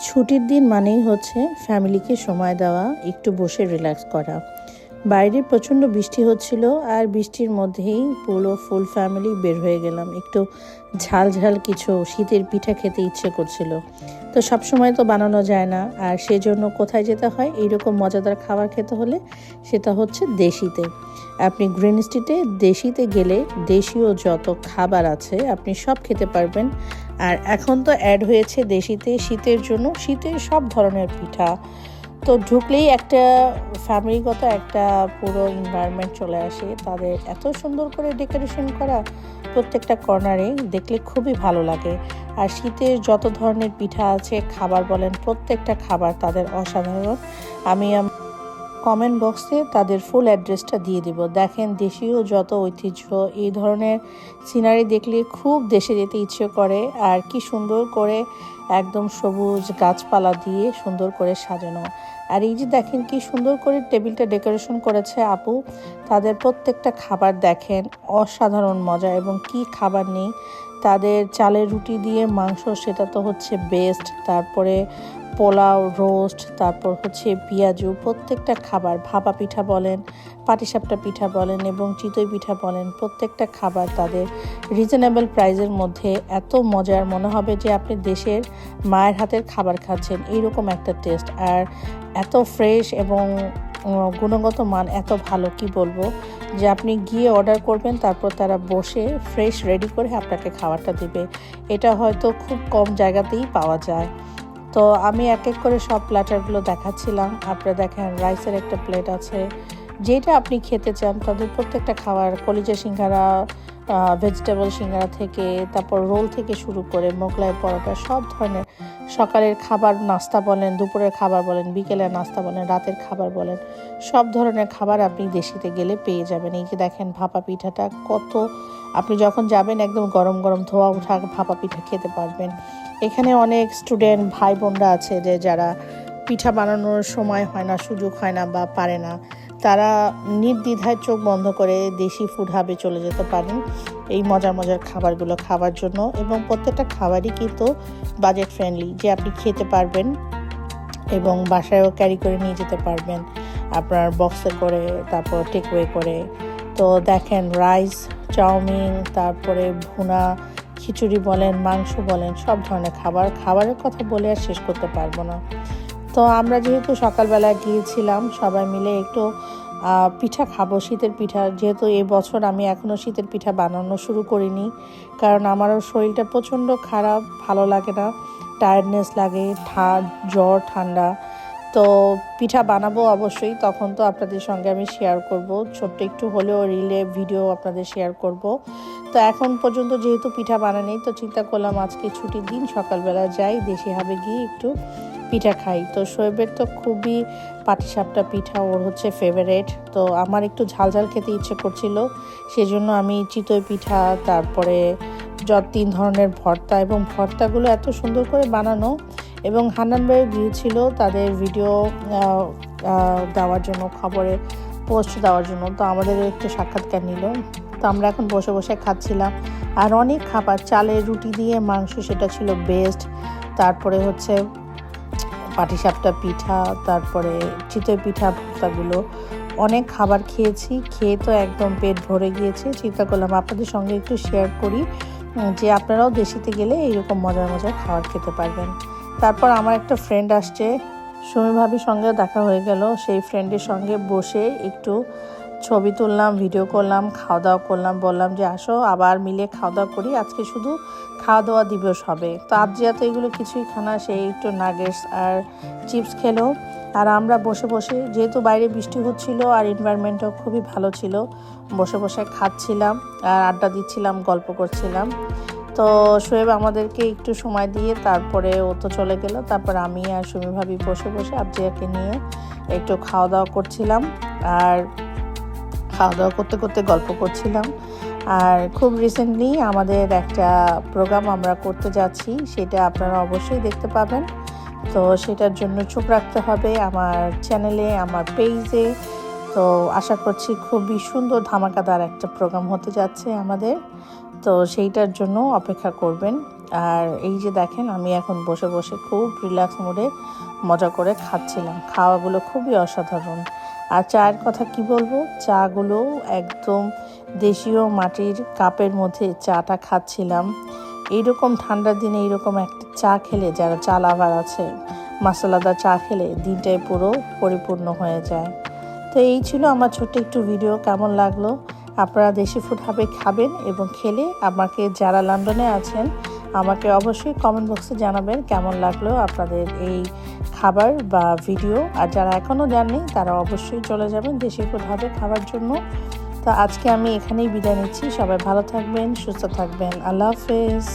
ছুটির দিন মানেই হচ্ছে ফ্যামিলিকে সময় দেওয়া একটু বসে রিল্যাক্স করা। বাইরে প্রচণ্ড বৃষ্টি হচ্ছিল আর বৃষ্টির মধ্যেই পুরো ফুল ফ্যামিলি বের হয়ে গেলাম। একটু ঝাল ঝাল কিছু শীতের পিঠা খেতে ইচ্ছে করছিল। তো সব সময় তো বানানো যায় না, আর সেজন্য কোথায় যেতে হয়, এইরকম মজাদার খাবার খেতে হলে সেটা হচ্ছে দেশিতে। আপনি গ্রিন স্ট্রিটে দেশিতে গেলে দেশীয় যত খাবার আছে আপনি সব খেতে পারবেন। আর এখন তো অ্যাড হয়েছে দেশিতে শীতের জন্য, শীতের সব ধরনের পিঠা তো ঢুকলেই একটা ফ্যামিলিগত একটা পুরো এনভায়রনমেন্ট চলে আসে। তাদের এত সুন্দর করে ডেকোরেশন করা প্রত্যেকটা কর্নারে দেখলে খুবই ভালো লাগে। আর শীতে যত ধরনের পিঠা আছে, খাবার বলেন, প্রত্যেকটা খাবার তাদের অসাধারণ। আমি আম- কমেন্ট বক্সে তাদের ফুল অ্যাড্রেসটা দিয়ে দিব। দেখেন দেশীয় যত ঐতিহ্য, এই ধরনের সিনারি দেখলে খুব দেশে যেতে ইচ্ছে করে। আর কি সুন্দর করে একদম সবুজ গাছপালা দিয়ে সুন্দর করে সাজানো। আর এই যে দেখেন কি সুন্দর করে টেবিলটা ডেকোরেশন করেছে আপু। তাদের প্রত্যেকটা খাবার দেখেন, অসাধারণ মজা। এবং কি খাবার নেই তাদের চালের রুটি দিয়ে মাংস, সেটা তো হচ্ছে বেস্ট তারপরে পোলাও রোস্ট তারপর হচ্ছে পেঁয়াজু, প্রত্যেকটা খাবার, ভাপা পিঠা বলেন, পাটিসাপটা পিঠা বলেন এবং চিতই পিঠা বলেন, প্রত্যেকটা খাবার তাদের রিজনেবল প্রাইজের মধ্যে। এত মজার মনে হবে যে আপনি দেশের মায়ের হাতের খাবার খাচ্ছেন, এইরকম একটা টেস্ট আর এত ফ্রেশ এবং গুণগত মান এত ভালো, কি বলব? যে আপনি গিয়ে অর্ডার করবেন, তারপর তারা বসে ফ্রেশ রেডি করে আপনাকে খাবারটা দিবে। এটা হয়তো খুব কম জায়গাতেই পাওয়া যায়। তো আমি এক এক করে সব প্ল্যাটারগুলো দেখাচ্ছিলাম। আপনারা দেখেন রাইসের একটা প্লেট আছে। যেটা আপনি খেতে চান, তাদের প্রত্যেকটা খাবার, কলিজা সিঙ্গারা ভেজিটেবল সিঙ্গারা থেকে, তারপর রোল থেকে শুরু করে মোগলাই পরোটা, সব ধরনের সকালের খাবার নাস্তা বলেন, দুপুরের খাবার বলেন, বিকেলের নাস্তা বলেন, রাতের খাবার বলেন, সব ধরনের খাবার আপনি দেশিতে গেলে পেয়ে যাবেন। এই যে দেখেন ভাপা পিঠাটা কত, আপনি যখন যাবেন একদম গরম গরম ধোয়া উঠা ভাপা পিঠা খেতে পারবেন। এখানে অনেক স্টুডেন্ট ভাই বোনরা আছে যে যারা পিঠা বানানোর সময় হয় না, সুযোগ হয় না বা পারে না। তারা নির্দ্বিধায় চোখ বন্ধ করে দেশি ফুড হাবে চলে যেতে পারেন। এই মজার মজার খাবারগুলো খাওয়ার জন্য এবং প্রত্যেকটা খাবারই কিন্তু বাজেট ফ্রেন্ডলি যে আপনি খেতে পারবেন এবং বাসায়ও ক্যারি করে নিয়ে যেতে পারবেন। আপনার বক্সে করে, তারপর টেকওয়ে করে। তো দেখেন রাইস চাউমিন, তারপরে ভুনা, খিচুড়ি বলেন, মাংস বলেন, সব ধরনের খাবার। খাবারের কথা বলে আর শেষ করতে পারব না। তো আমরা যেহেতু সকালবেলা গিয়েছিলাম, সবাই মিলে একটু পিঠা খাব, শীতের পিঠা। যেহেতু এই বছর আমি এখনও শীতের পিঠা বানানো শুরু করিনি, কারণ আমারও শরীরটা প্রচণ্ড খারাপ, ভালো লাগে না। টায়ার্ডনেস লাগে ঠা জ্বর, ঠান্ডা। তো পিঠা বানাবো অবশ্যই, তখন তো আপনাদের সঙ্গে আমি শেয়ার করব। ছোট্ট একটু হলেও রিলে ভিডিও আপনাদের শেয়ার করব। তো এখন পর্যন্ত যেহেতু পিঠা বানানি তো চিন্তা করলাম আজকে ছুটির দিন, সকালবেলা যাই, দেশি হাবে গিয়ে একটু পিঠা খাই। তো শোয়েবের তো খুবই পাটিসাপটা পিঠা, ওর হচ্ছে ফেভারেট তো আমার একটু ঝাল ঝাল খেতে ইচ্ছে করছিল, সেজন্য আমি চিতই পিঠা, তারপরে যত তিন ধরনের ভর্তা এবং ভর্তাগুলো এত সুন্দর করে বানানো এবং হান্নান ভাই গিয়েছিল তাদের ভিডিও দেওয়ার জন্য, খবরে পোস্ট দেওয়ার জন্য। তো আমাদের একটু সাক্ষাৎকার নিল। তো আমরা এখন বসে বসে খাচ্ছিলাম। আর অনেক খাবার, চালের রুটি দিয়ে মাংস, সেটা ছিল বেস্ট তারপরে হচ্ছে পাটিসাপটা পিঠা, তারপরে চিতই পিঠা, ভর্তাগুলো। অনেক খাবার খেয়েছি। খেয়ে তো একদম পেট ভরে গিয়েছে। চিন্তা করলাম আপনাদের সঙ্গে একটু শেয়ার করি যে আপনারাও দেশিতে গেলে এইরকম মজার মজার খাবার খেতে পারবেন। তারপর আমার একটা ফ্রেন্ড আসছে। সুমি ভাবির সঙ্গে দেখা হয়ে গেল। সেই ফ্রেন্ডের সঙ্গে বসে একটু ছবি তুললাম ভিডিও করলাম খাওয়া দাওয়া করলাম, বললাম যে, আসো, আবার মিলে খাওয়া দাওয়া করি। আজকে শুধু খাওয়া দাওয়া দিবস হবে। তো আবজিয়া তো এগুলো কিছুই খানা সেই একটু নাগেটস আর চিপস খেলো। আর আমরা বসে বসে, যেহেতু বাইরে বৃষ্টি হচ্ছিল আর এনভায়রনমেন্টও খুবই ভালো ছিল, বসে বসে খাচ্ছিলাম আর আড্ডা দিচ্ছিলাম, গল্প করছিলাম। তো শোয়েব আমাদেরকে একটু সময় দিয়ে তারপরে ও তো চলে গেল। তারপর আমি আর সুমি ভাবি বসে বসে আবজিয়াকে নিয়ে একটু খাওয়া দাওয়া করছিলাম আর খাওয়া দাওয়া করতে করতে গল্প করছিলাম। আর খুব রিসেন্টলি আমাদের একটা প্রোগ্রাম আমরা করতে যাচ্ছি, সেটা আপনারা অবশ্যই দেখতে পাবেন। তো সেটার জন্য চোখ রাখতে হবে আমার চ্যানেলে আমার পেজে তো আশা করছি খুবই সুন্দর, ধামাকাদার একটা প্রোগ্রাম হতে যাচ্ছে আমাদের। তো সেইটার জন্য অপেক্ষা করবেন। আর এই যে দেখেন, আমি এখন বসে বসে খুব রিল্যাক্স মোডে মজা করে খাচ্ছিলাম। খাওয়াগুলো খুবই অসাধারণ। আর চায়ের কথা কি বলব? চাগুলো একদম দেশীয় মাটির কাপের মধ্যে চাটা খাচ্ছিলাম। এইরকম ঠান্ডার দিনে এইরকম একটা চা খেলে, যারা চা লাভার আছে মশলাদার চা খেলে দিনটাই পুরো পরিপূর্ণ হয়ে যায়। তো এই ছিল আমার ছোট্ট একটু ভিডিও কেমন লাগল? আপনারা দেশি ফুড হাবে খাবেন এবং খেলে আমাকে যারা লন্ডনে আছেন, আমাকে অবশ্যই কমেন্ট বক্সে জানাবেন কেমন লাগল আপনাদের এই খাবার বা ভিডিও আর যারা এখনও যাননি তারা অবশ্যই চলে যাবেন দেশি ফুড হাবে খাবার জন্য। তো আজকে আমি এখানেই বিদায় নিচ্ছি। সবাই ভালো থাকবেন, সুস্থ থাকবেন। আল্লাহ হাফেজ।